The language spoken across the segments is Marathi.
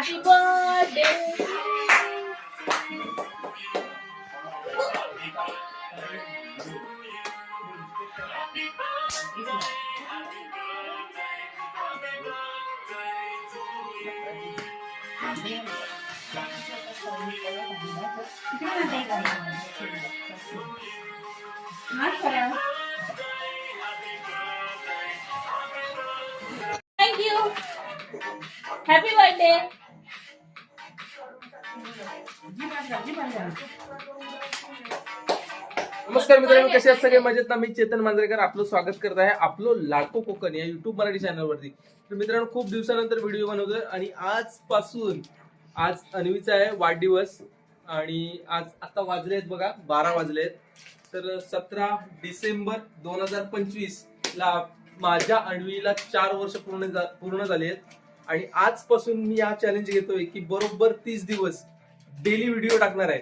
Happy birthday thank you happy birthday नमस्कार मित्रांनो कसे आहेत सगळे? मजेत ना? मी चेतन मांजरेकर आपलं स्वागत करत आहे आपलं लाडको कोकण या युट्यूब मराठी चॅनलवरती तर मित्रांनो खूप दिवसानंतर व्हिडिओ बनवतोय आणि आजपासून आज अन्वीचा आहे वाढदिवस आणि आज आता वाजले आहेत बघा बारा वाजले आहेत. तर सतरा डिसेंबर दोन हजार पंचवीस ला माझ्या अन्वीला चार वर्ष पूर्ण झा- पूर्ण झाले आहेत. आणि आजपासून मी हा चॅलेंज घेतोय की बरोबर तीस दिवस डेली व्हिडिओ टाकणार आहे.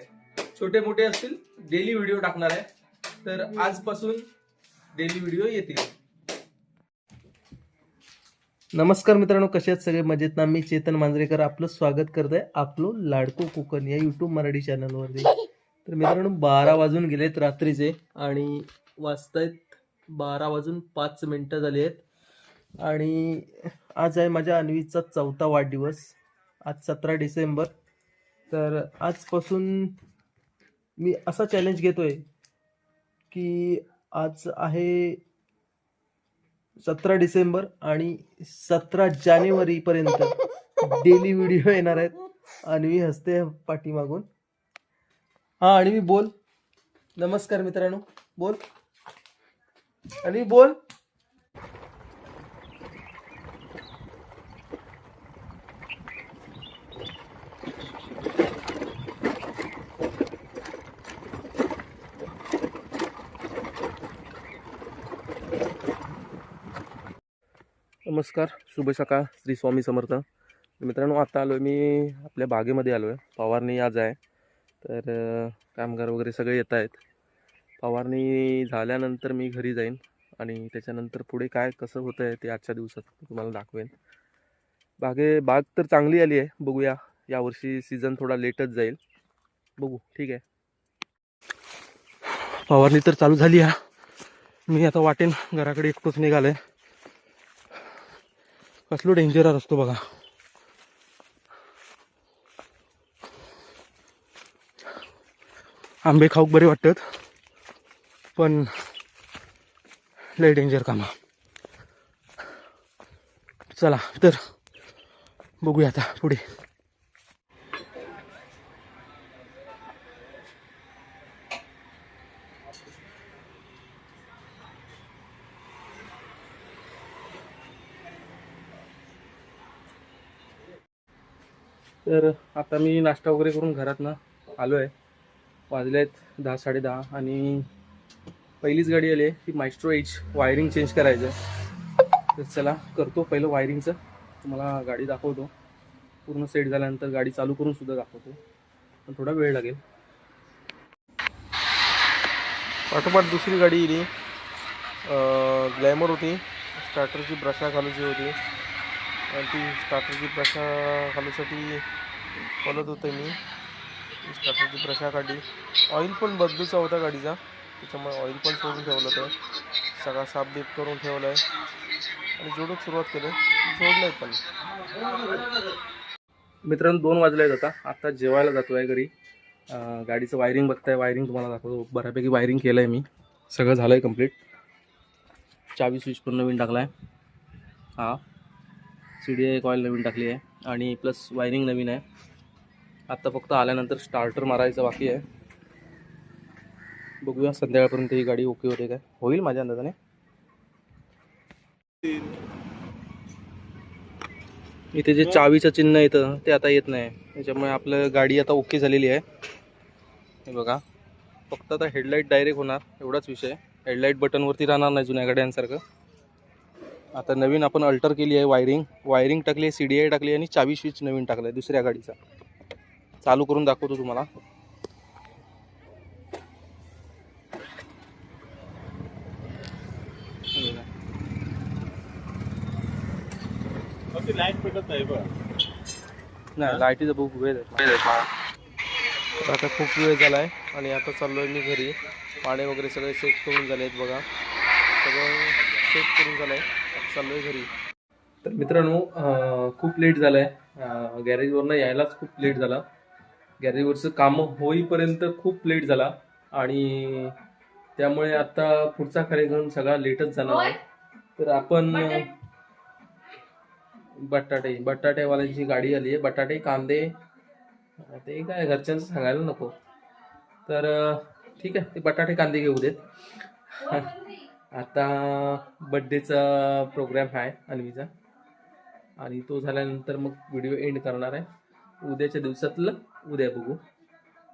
छोटे मोठे असतील डेली व्हिडिओ टाकणार आहे. तर आजपासून डेली व्हिडिओ येतील. नमस्कार मित्रांनो कसे आहेत सगळे? मजेत ना? मी चेतन मांजरेकर आपलं स्वागत करत आहे आपलं लाडको कोकण या युट्यूब मराठी चॅनलवरती तर मित्रांनो बारा वाजून गेलेत रात्रीचे आणि वाजतायत बारा वाजून पाच मिनटं झाली आहेत. आणि आज आहे माझ्या अन्वीचा चौथा वाढदिवस. आज सतरा डिसेंबर. तर आजपासून मी असा चॅलेंज घेतोय की आज आहे सतरा डिसेंबर आणि सतरा जानेवारीपर्यंत डेली व्हिडिओ येणार आहेत. आणि मी हसते पाठीमागून. हा आणि मी बोल. नमस्कार मित्रांनो. बोल. आणि बोल. नमस्कार शुभ सकाळ श्री स्वामी समर्थ. मित्रांनो आता आलो आहे मी आपल्या बागेमध्ये आलो आहे फवारणी आज आहे. तर कामगार वगैरे सगळे येत आहेत. फवारणी झाल्यानंतर मी घरी जाईन आणि त्याच्यानंतर पुढे काय कसं होतं आहे ते आजच्या दिवसात तुम्हाला दाखवेन. बागे बाग तर चांगली आली आहे. बघूया यावर्षी सीझन थोडा लेटच जाईल. बघू ठीक आहे. फवारणी तर चालू झाली आहे. मी आता वाटेन घराकडे एकटोच निघालं आहे कसलो डेंजर असतो बघा. आंबे खाऊक बरे वाटतात पण लय डेंजर कामा. चला तर बघूया आता पुढे तर आता मी नाश्ता वगैरे करून घरातनं आलो आहे वाजले आहेत दहा साडेदहा आणि पहिलीच गाडी आली आहे. ती मायस्ट्रो एच वायरिंग चेंज करायचं आहे तर चला करतो पहिलं वायरिंगचं तुम्हाला गाडी दाखवतो. पूर्ण सेट झाल्यानंतर गाडी चालू करून सुद्धा दाखवतो. पण थोडा वेळ लागेल. पाठोपाठ दुसरी गाडी इली. ग्लॅमर होती. स्टार्टरची ब्रशा घालूची होती. आणि ती स्टार्टरची ब्रशा घालूसाठी बोलत होतं मी. स्टार्टरची ब्रशा काढली. ऑइल पण बदलूचा होता गाडीचा. त्याच्यामुळे ऑइल पण सोडून ठेवलं होतं सगळा साफ बीप करून ठेवलं आहे आणि जोडून सुरुवात केलं. जोडलं पण. मित्रांनो दोन वाजले आहेत आता. आता जेवायला जातो आहे घरी गाडीचं वायरिंग बघताय. वायरिंग तुम्हाला दाखवतो. बऱ्यापैकी वायरिंग केलं आहे मी. सगळं झालं आहे कंप्लीट चावी स्विच पण नवीन टाकला आहे हा सी डी एक ऑईल नवीन टाकली आहे. आणि प्लस वायरिंग नवीन आहे. आत्ता फक्त आल्यानंतर स्टार्टर मारायचं बाकी आहे. बघूया संध्याकाळपर्यंत ही गाडी ओके होते काय? होईल माझ्या अंदाजाने. इथे जे चावीचं चिन्ह येतं ते आता येत नाही. त्याच्यामुळे आपलं गाडी आता ओके झालेली आहे. हे बघा. फक्त आता हेडलाईट डायरेक्ट होणार एवढाच विषय. हेडलाईट बटनवरती राहणार नाही जुन्या गाड्यांसारखं. आता नवीन आपण अल्टर केली आहे वायरिंग वायरिंग टाकली आहे सी डी आय टाकली आहे आणि चावी स्विच नवीन टाकला आहे दुसऱ्या गाडीचा. चालू करून दाखवतो तुम्हाला. लाइट पेटत नाही बघ. नाही लाईटीचा खूप वेळ आता खूप वेळ झाला आहे आणि आता चाललो आहे मी घरी. पाणी वगैरे सगळे सेट करून झाले आहेत बघा. सगळं सेट करून झालं आहे आता चाललो आहे घरी. तर मित्रांनो खूप लेट झालं आहे गॅरेजवरनं यायलाच खूप लेट झाला. गॅरेजवरचं कामं होईपर्यंत खूप लेट झाला. आणि त्यामुळे आता पुढचा कार्यक्रम सगळा लेटच जाणार आहे. तर आपण बटाटे. बटाटेवाल्यांची गाडी आली आहे. बटाटे कांदे ते काय घरच्यांचं सांगायला नको. तर ठीक आहे. ते बटाटे कांदे घेऊ देत. आता बड्डेचा प्रोग्राम आहे अन्वीचा. आणि तो झाल्यानंतर मग व्हिडिओ एंड करणार आहे. उद्याच्या दिवसातलं उद्या बघू.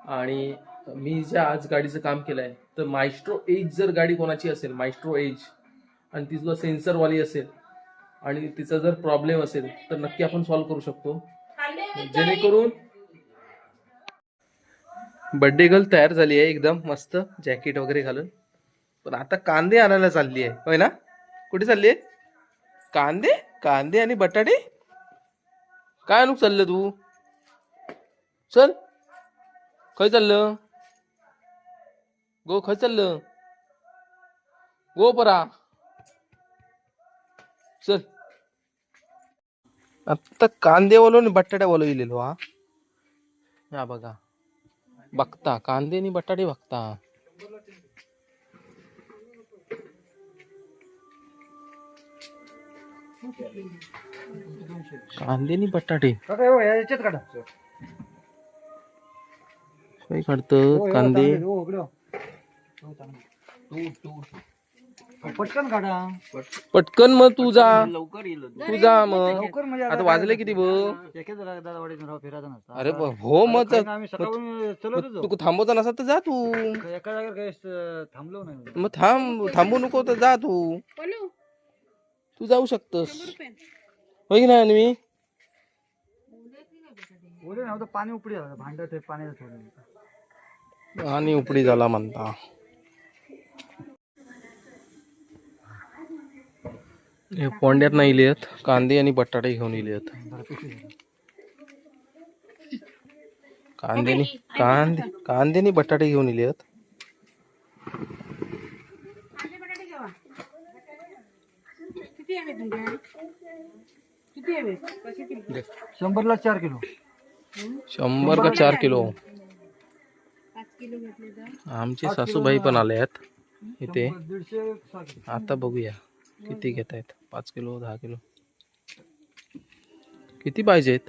आणि मी ज्या आज गाडीचं काम केलं आहे तर मायस्ट्रो एज जर गाडी कोणाची असेल मायस्ट्रो एज आणि ती सुद्धा सेन्सरवाली असेल आणि तिचा जर प्रॉब्लेम असेल तर नक्की आपण सॉल्व्ह करू शकतो. जेणेकरून बड्डे गर्ल तयार झाली आहे एकदम मस्त जॅकेट वगैरे घालून. पण आता कांदे आणायला चालली आहे. होय ना? कुठे चालली आहे? कांदे? कांदे आणि बटाटे? काय आणू चाललं तू? चल. खय चाललं? गो खय चाललं? गो परा. चल. आता कांदे वालो आणि बटाटे वालो इलेलो हा? हा बघा. बघता कांदे आणि बटाटे बघता. कांदे आणि बटाटे. याच्यात काढा. काय काढतं कांदे. पटकन काढा. पटकन मग तू जा. लवकर येईल. तू जा मग. लवकर म्हणजे आता वाजले किती एकेच फिरायचं नसतं. अरे ब- हो मग आम्ही सकाळून चलत तू थांबवता नसा तर जा तू. एका जागेवर काही स- थांबलो नाही मग थांब थांबू नको तर जा तू. तू जाऊ शकतस. होय की नाही अन्वी? नव्हतं पाणी उपडी झालं भांड ते पाण्याचं थोडं. आणि उपडी झाला म्हणता. हे पोंड्यात नाही लिहित कांदे आणि बटाटे घेऊन लिहित. कांद्यानी कांदे कांदे आणि बटाटे घेऊन लिहित. शंभरला चार किलो. शंभर का चार किलो? आमचे सासूबाई पण आले आहेत इथे. आता बघूया. किती घेत आहेत? पाच किलो दहा किलो. किती पाहिजेत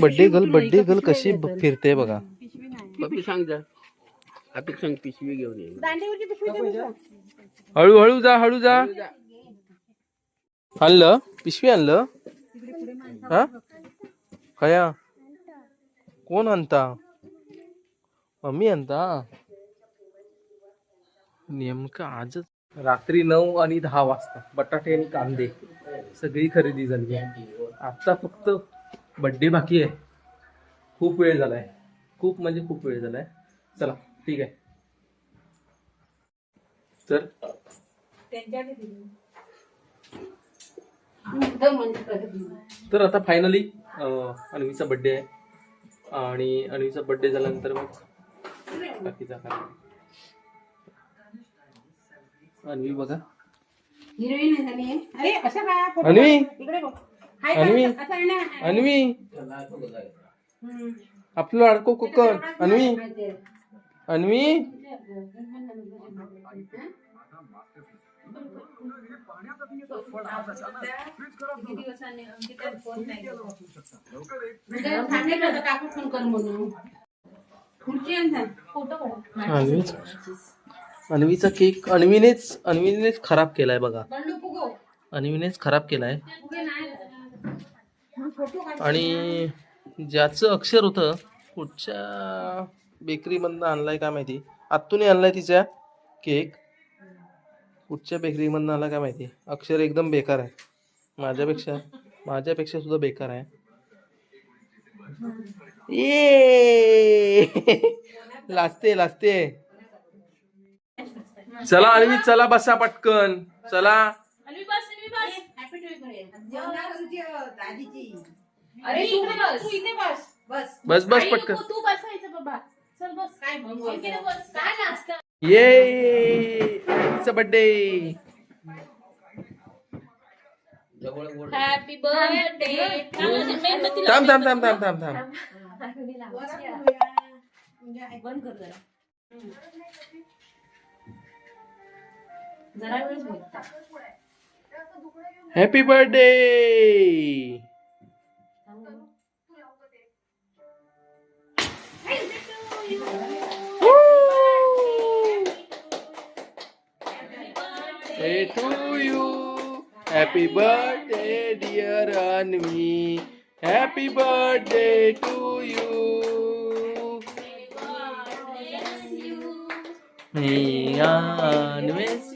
बड्डे गर्ल बड्डे गर्ल कशी ब- फिरते बघा. हळूहळू जा हळू जा. आणलं? पिशवी आणलं? हा? कया? कोण आणता मम्मी आणता नेमकं आजच. रात्री नऊ आणि दहा वाजता बटाटे आणि कांदे सगळी खरेदी झाली आहे. आता फक्त बड्डे बाकी आहे. खूप वेळ झालाय. खूप म्हणजे खूप वेळ झालाय. चला ठीक आहे. तर तर आता फायनली अन्वीचा बड्डे आहे. आणि अन्वीचा बड्डे झाल्यानंतर मग बाकीचा काय? अन्वी बघा. अन्वी? अन्वी? अन्वी. आपलं लाडको कोकण. अन्वी? अन्वी? किती अन्वीचा केक अन्वीनेच अन्वीनेच खराब केलाय बघा. अन्वीनेच खराब केलाय. आणि ज्याचं अक्षर होतं कुठच्या बेकरीमधनं आणलाय काय माहिती? आत्तूने आणलाय तिच्या केक. कुठच्या बेकरीमधनं आला काय माहिती? अक्षर एकदम बेकार आहे. माझ्यापेक्षा माझ्यापेक्षा सुद्धा बेकार आहे. ये! लाजते लाजते. चला अन्वी चला बसा पटकन. चला. तू बस. तू इथे बस. पटकन. तू बसायचं बाबा. चल बस. काय इकडे बस काय नाचता ये बर्थडे हॅपी बर्थडे थांब थांब थांब थांब थांब थांब बंद कर जरा जरा birthday to you. Happy birthday, dear Anvi. Happy birthday to you. May God bless you. May God bless you.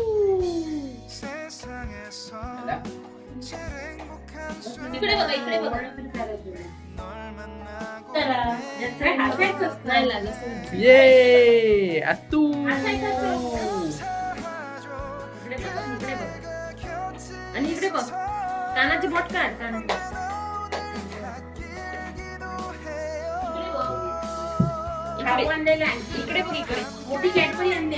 इकडे बघा इकडे बघा ये अतू आणि इकडे बघ कानाची बोट काढ कानाची आणलेले इकडे बघ इकडे मोठी कॅडबरी आणली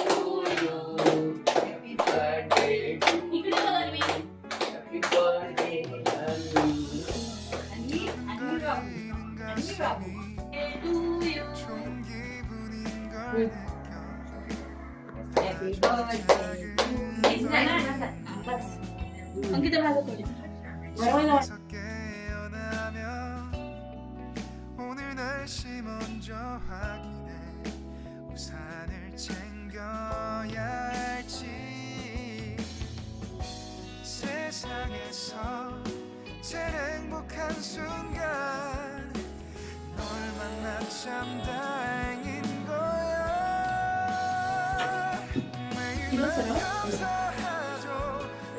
연기들 하는 거지. 왜냐면 오늘 날씨 먼저 확인해 우산을 챙겨야 할지 세상에서 제일 행복한 순간 널 만나 참 다행인 거야 이렇어요?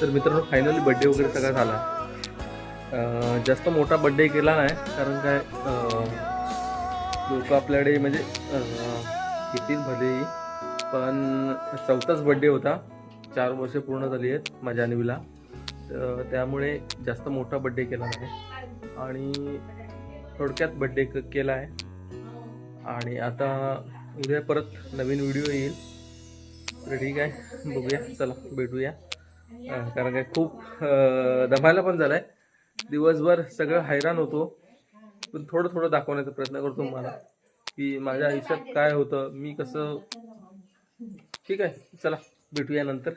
तर मित्रांनो फायनली बड्डे वगैरे सगळा झाला. जास्त मोठा बड्डे केला नाही कारण काय लोक आपल्याकडे म्हणजे किती भलेही पण चौथाच बड्डे होता. चार वर्षे पूर्ण झाली आहेत माझ्या अनवीला. त्यामुळे जास्त मोठा बड्डे केला नाही. आणि थोडक्यात बड्डे केला आहे. आणि आता उद्या परत नवीन व्हिडिओ येईल. तर ठीक आहे बघूया. चला भेटूया. कारण काय खूप दमायला पण झालाय. दिवसभर सगळं हैराण होतो. पण थोडं थोडं दाखवण्याचा प्रयत्न करतो मला की माझ्या आयुष्यात काय होतं मी कसं ठीक आहे चला भेटूया नंतर.